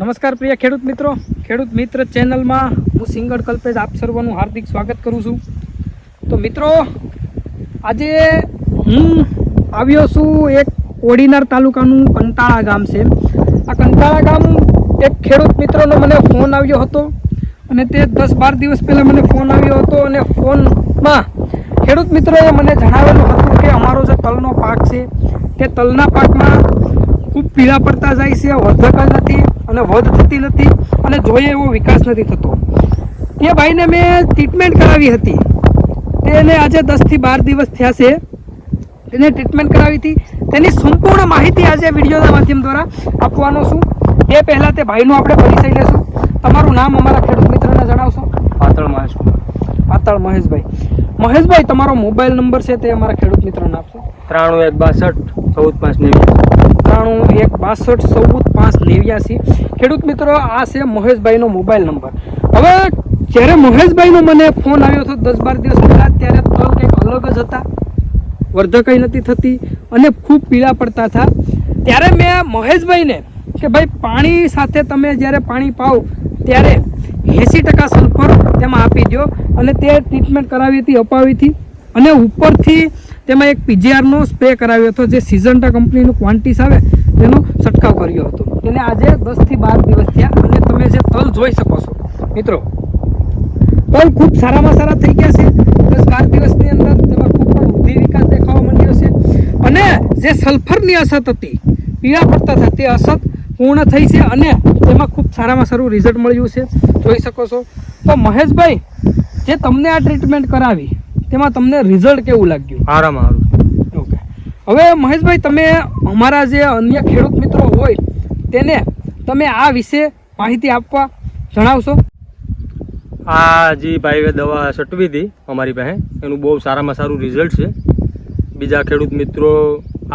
નમસ્કાર પ્રિય ખેડૂત મિત્રો. ખેડૂત મિત્ર ચેનલમાં હું સિંગડ કલ્પેશ આપ સર્વનું હાર્દિક સ્વાગત કરું છું. તો મિત્રો, આજે હું આવ્યો છું એક ઓડીનાર તાલુકાનું કંટાળા ગામ છે. આ કંટાળા ગામ એક ખેડૂત મિત્રનો મને ફોન આવ્યો હતો અને તે દસ બાર દિવસ પહેલાં મને ફોન આવ્યો હતો અને ફોનમાં ખેડૂત મિત્રોએ મને જણાવેલું હતું કે અમારો જે તલનો પાક છે તે તલના પાકમાં ખૂબ પીળા પડતા જાય છે વર્ધક નથી. અને વધ થતી નથી અને જોઈએ એવો વિકાસ નથી થતો. એ ભાઈને મેં ટ્રીટમેન્ટ કરાવી હતી. તેને આજે દસથી બાર દિવસ થયા છે. તેને ટ્રીટમેન્ટ કરાવી હતી. તેની સંપૂર્ણ માહિતી આજે વિડીયોના માધ્યમ દ્વારા આપવાનો છું. એ પહેલાં તે ભાઈનો આપણે પરિચય લેશું. તમારું નામ અમારા ખેડૂત મિત્રને જણાવશો. પાતળ મહેશભાઈ પાતળ મહેશભાઈ. મહેશભાઈ તમારો મોબાઈલ નંબર છે તે અમારા ખેડૂત મિત્રને આપશો. ત્રાણું એક બાસઠ ચૌદ પાંચ નેવી ત્રાણું એક બાસઠ, ચૌદ, પાંચ, નેવ્યાસી. ખેડૂત મિત્રો, આ છે મહેશભાઈનો મોબાઈલ નંબર. હવે જ્યારે મહેશભાઈનો મને ફોન આવ્યો હતો દસ બાર દિવસ પહેલાં, ત્યારે તલ કંઈક અલગ જ હતા. વર્ધકઈ નથી થતી અને ખૂબ પીળા પડતા હતા. ત્યારે મેં મહેશભાઈને કે ભાઈ, પાણી સાથે તમે જ્યારે પાણી પાઓ ત્યારે એંસી ટકા સલ્ફર તેમાં આપી દો અને તે ટ્રીટમેન્ટ કરાવી હતી અપાવી હતી અને ઉપરથી તેમાં એક પીજીઆરનો સ્પ્રે કરાવ્યો હતો, જે સિઝન્ટા કંપનીનું ક્વોન્ટિસ આવે, તેનો છંટકાવ કર્યો હતો. એટલે આજે દસથી બાર દિવસ થયા અને તમે જે તલ જોઈ શકો છો, મિત્રો. તલ ખૂબ સારામાં સારા થઈ ગયા છે. દસ બાર દિવસની અંદર તેમાં ખૂબ પણ વૃદ્ધિ વિકાસ દેખાવા માંડ્યો છે. અને જે સલ્ફરની અસત હતી, પીળા પડતા હતા, તે અસત પૂર્ણ થઈ છે અને તેમાં ખૂબ સારામાં સારું રિઝલ્ટ મળ્યું છે. જોઈ શકો છો. તો મહેશભાઈ, જે તમને આ ટ્રીટમેન્ટ કરાવી તેમાં તમને રિઝલ્ટ કેવું લાગ્યું? હારામાં હારું ઓકે હવે મહેશભાઈ તમે અમારા જે અન્ય ખેડૂત મિત્રો હોય તેને તમે આ વિશે માહિતી આપવા જણાવશો? આ જે ભાઈએ દવા સટવી હતી અમારી પાસે એનું બહુ સારામાં સારું રિઝલ્ટ છે. બીજા ખેડૂત મિત્રો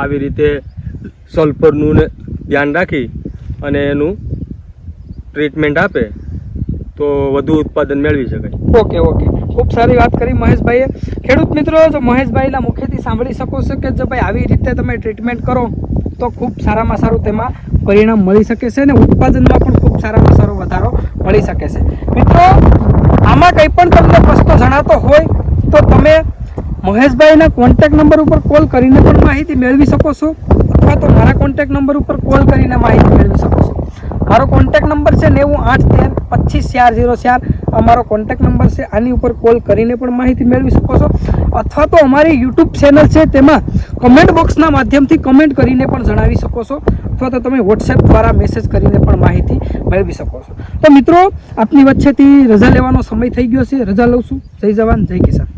આવી રીતે સલ્ફરનું ધ્યાન રાખી અને એનું ટ્રીટમેન્ટ આપે. તો વધુ ઉત્પાદન મેળવી શકાય. Okay okay. ખૂબ સારી વાત કરી મહેશભાઈએ. ખેડૂત મિત્રો, જો મહેશભાઈના મુખેથી સાંભળી શકો છો કે જો ભાઈ આવી રીતે તમે ટ્રીટમેન્ટ કરો, તો ખૂબ સારામાં સારું તેમાં પરિણામ મળી શકે છે અને ઉત્પાદનમાં પણ ખૂબ સારામાં સારો વધારો મળી શકે છે. મિત્રો, આમાં કંઈ પણ તમને પ્રશ્નો જણાતો હોય, તો તમે મહેશભાઈના કોન્ટેક નંબર ઉપર કોલ કરીને પણ માહિતી મેળવી શકો છો, અથવા તો મારા કોન્ટેક નંબર ઉપર કોલ કરીને માહિતી મેળવી શકો છો. મારો કોન્ટેક નંબર છે નેવું આઠ તેર પચીસ ચાર ઝીરો ચાર અમારો કોન્ટેક નંબર છે. આની ઉપર કોલ કરીને પણ માહિતી મેળવી શકો છો. અથવા તો અમારી યુટ્યુબ ચેનલ છે, તેમાં કમેન્ટ બોક્સના માધ્યમથી કમેન્ટ કરીને પણ જણાવી શકો છો. અથવા તો તમે વોટ્સએપ દ્વારા મેસેજ કરીને પણ માહિતી મેળવી શકો છો. તો મિત્રો, આપની વચ્ચેથી રજા લેવાનો સમય થઈ ગયો છે. રજા લઉં છું. જય જવાન, જય કિસાન.